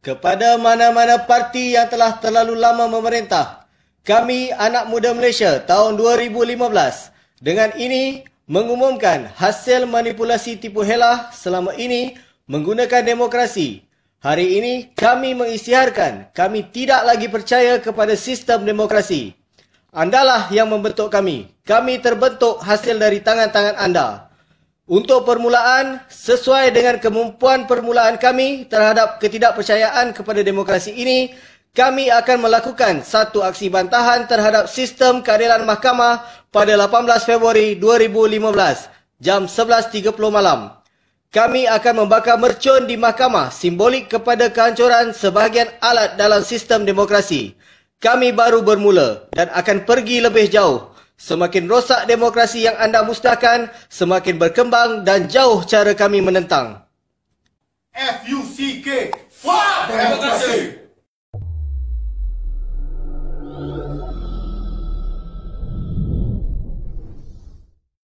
kepada mana-mana parti yang telah terlalu lama memerintah. Kami anak muda Malaysia tahun 2015 dengan ini mengumumkan hasil manipulasi tipu helah selama ini menggunakan demokrasi. Hari ini kami mengisytiharkan kami tidak lagi percaya kepada sistem demokrasi. Andalah yang membentuk kami. Kami terbentuk hasil dari tangan-tangan anda. Untuk permulaan, sesuai dengan kemampuan permulaan kami terhadap ketidakpercayaan kepada demokrasi ini, kami akan melakukan satu aksi bantahan terhadap sistem keadilan mahkamah pada 18 Februari 2015, jam 11.30 malam. Kami akan membakar mercun di mahkamah simbolik kepada kehancuran sebahagian alat dalam sistem demokrasi. Kami baru bermula dan akan pergi lebih jauh Semakin rosak demokrasi yang anda musnahkan, semakin berkembang dan jauh cara kami menentang. F-U-C-K, fuck demokrasi!